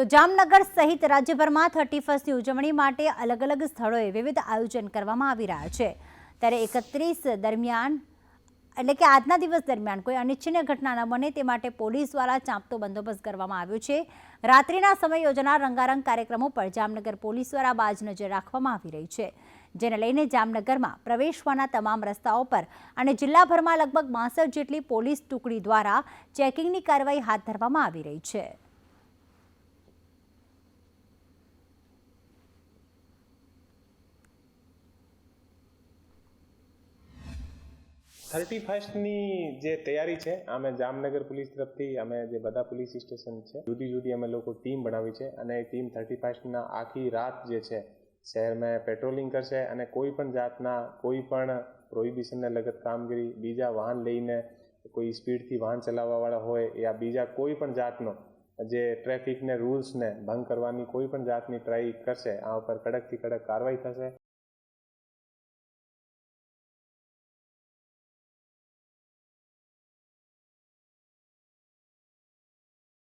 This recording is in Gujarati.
તો જામનગર સહિત રાજ્યભરમાં થર્ટી ફર્સ્ટની ઉજવણી માટે અલગ અલગ સ્થળોએ વિવિધ આયોજન કરવામાં આવી રહ્યા છે. ત્યારે એકત્રીસ દરમિયાન, એટલે કે આજના દિવસ દરમિયાન કોઈ અનિચ્છનીય ઘટના ન બને તે માટે પોલીસ દ્વારા ચાંપતો બંદોબસ્ત કરવામાં આવ્યો છે. રાત્રિના સમય યોજાનાર રંગારંગ કાર્યક્રમો પર જામનગર પોલીસ દ્વારા બાજ નજર રાખવામાં આવી રહી છે. જેને લઈને જામનગરમાં પ્રવેશવાના તમામ રસ્તાઓ પર અને જિલ્લાભરમાં લગભગ બાસઠ જેટલી પોલીસ ટુકડી દ્વારા ચેકિંગની કાર્યવાહી હાથ ધરવામાં આવી રહી છે. થર્ટી ફર્સ્ટની જે તૈયારી છે, અમે જામનગર પોલીસ તરફથી, અમે જે બધા પોલીસ સ્ટેશન છે, જુદી જુદી અમે લોકો ટીમ બનાવી છે અને એ ટીમ થર્ટી ફર્સ્ટના આખી રાત જે છે, શહેરમાં પેટ્રોલિંગ કરશે અને કોઈ પણ જાતના, કોઈ પણ પ્રોહિબિશનને લગત કામગીરી, બીજા વાહન લઈને કોઈ સ્પીડથી વાહન ચલાવવાવાળા હોય યા બીજા કોઈ પણ જાતનો જે ટ્રાફિકને, રૂલ્સને ભંગ કરવાની કોઈ પણ જાતની ટ્રાય કરશે, આ ઉપર કડકથી કડક કાર્યવાહી થશે.